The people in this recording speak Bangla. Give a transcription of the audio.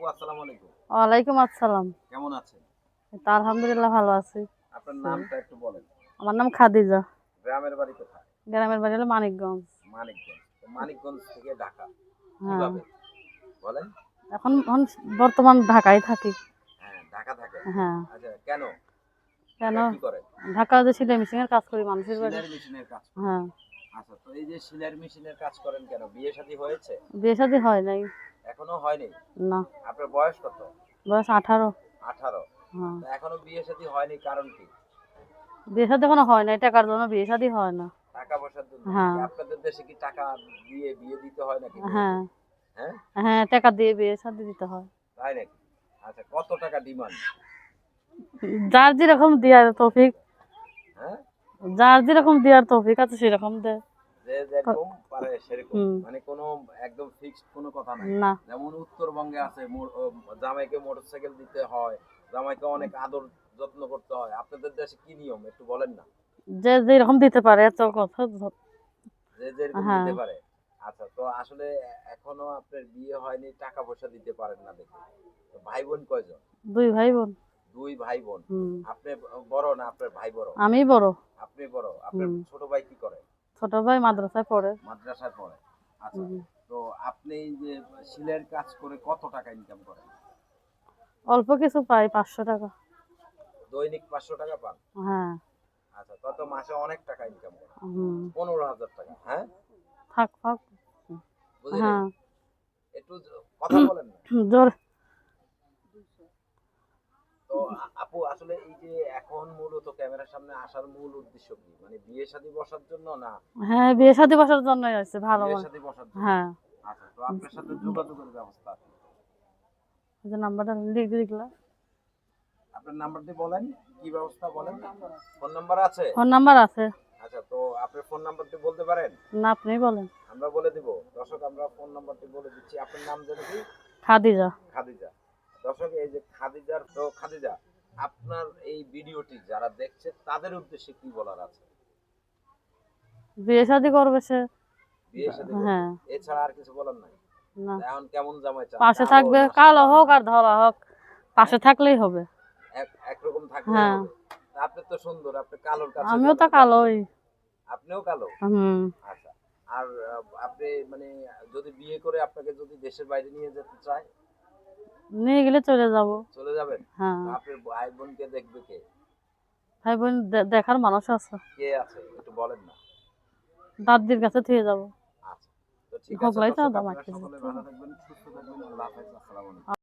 আপু আসসালামু আলাইকুম। ওয়ালাইকুম আসসালাম। কেমন আছেন? তা আলহামদুলিল্লাহ ভালো আছি। আপনার নামটা একটু বলেন। আমার নাম খাদিজা। গ্রামের বাড়ি কোথায়? গ্রামের বাড়ি হলো মানিকগঞ্জ। মানিকগঞ্জ। মানিকগঞ্জ থেকে ঢাকা। হ্যাঁ। কীভাবে? বলেন। এখন এখন বর্তমান ঢাকায় থাকি। হ্যাঁ ঢাকা থাকে। হ্যাঁ। আচ্ছা কেন? কেন? কি করেন ঢাকা যে সিলাই মেশিনের কাজ করি মানুষের বাড়ি। সিলার মেশিনের কাজ হ্যাঁ। আচ্ছা তো এই যে সিলার মেশিনের কাজ করেন কেন? বিয়ে শাদী হয়েছে? বিয়ে শাদী হয় নাই। এখনও হয়নি? না। আপনার বয়স কত? বয়স আঠারো। আঠারো। হ্যাঁ। এখনও বিয়ে শাদী হয়নি কারণ কি? বিয়ে শাদী এখনও হয় নাই টাকার জন্য বিয়ে শাদী হয় না। টাকা পয়সার জন্য? হ্যাঁ। আপনাদের দেশে কি টাকা দিয়ে বিয়ে দিতে হয় নাকি? হ্যাঁ। হ্যাঁ? হ্যাঁ টাকা দিয়ে বিয়ে শাদী দিতে হয়। তাই নাকি? আচ্ছা কত টাকা ডিমান্ড? যার যেরকম দেওয়ার তৌফিক। হ্যাঁ? যার যেরকম দেওয়ার তৌফিক আছে সেরকম দেয়। যে যেরকম পারে সেরকম। মানে কোনো একদম ফিক্সড কোনো কথা নাই। যেমন উত্তরবঙ্গে আছে জামাইকে মোটরসাইকেল দিতে হয় জামাইকে অনেক আদর যত্ন করতে হয়। আপনাদের দেশে কি নিয়ম? একটু বলেন না। যে যেরকম দিতে পারে এত কথা যে যেরকম হ্যাঁ। দিতে পারে। আচ্ছা তো আসলে এখনও আপনার বিয়ে হয়নি টাকা পয়সা দিতে পারেন না দেখে। তো ভাই বোন কয়জন? দুই ভাই বোন দুই ভাই বোন আপনি বড় না আপনার ভাই বড়? আমি বড়। আপনি বড়। আপনার ছোট ভাই কি করে? ছোট ভাই মাদ্রাসায় পড়ে। মাদ্রাসায় পড়ে। আচ্ছা তো আপনি যে সিলের কাজ করে কত টাকা ইনকাম করেন? অল্প কিছু পাই পাঁচশো টাকা। দৈনিক পাঁচশো টাকা পান? হ্যাঁ। আচ্ছা তত মাসে অনেক টাকা ইনকাম করেন। পনেরো হাজার টাকা হ্যাঁ? থাক থাক। বুঝলেন হ্যাঁ। একটু কথা বলেন না। জোর তো আপু আসলে এই যে এখন মূলত ক্যামেরার সামনে আসার মূল উদ্দেশ্য কি? মানে বিয়ে শাদী বসার জন্য না হ্যাঁ বিয়ে শাদী বসার জন্যই হয়েছে ভালো বিয়ে। শাদী বসার জন্য? হ্যাঁ। আচ্ছা তো আপনার সাথে যোগাযোগের ব্যবস্থা আছে? যে নাম্বারটা লিখে লিখলা আপনার নাম্বারটি বলেন কি ব্যবস্থা বলেন? ফোন নাম্বার আছে? ফোন নাম্বার আছে। আচ্ছা তো আপনার ফোন নাম্বারটি বলতে পারেন? না আপনি বলেন। আমরা বলে দিব। দর্শক আমরা ফোন নাম্বারটি বলে দিচ্ছি। আপনার নাম যেন কি? খাদিজা। খাদিজা। দর্শক এই যে খাদিজার তো খাদিজা আপনার এই ভিডিওটি যারা দেখছে তাদের উদ্দেশ্যে কি বলার আছে? বিয়ে শাদী করবে সে। বিয়ে শাদী। হ্যাঁ। এছাড়া আর কিছু বলার নাই? না। এখন কেমন জামাই চান? পাশে থাকবে কালো হোক আর ধরা হোক পাশে থাকলেই হবে। এক একরকম থাকবে হ্যাঁ। আপনি তো সুন্দর আপনি কালোর কাছে আমিও তো। কালোই। আপনিও কালো? হুম। আচ্ছা। আর আপনি মানে যদি বিয়ে করে আপনাকে যদি দেশের বাইরে নিয়ে যেতে চায়? নিয়ে গেলে চলে যাব। চলে যাবেন? হ্যাঁ। আপনার ভাই বোনকে দেখবে কে? ভাই বোন দেখার মানুষ আছে। কে আছে? একটু বলেন না। দাদির কাছে থেকে যাব। আচ্ছা। তো ঠিক আছে সকলে ভালো থাকবেন সুস্থ থাকবেন আল্লাহ হাফেজ আসসালামু আলাইকুম।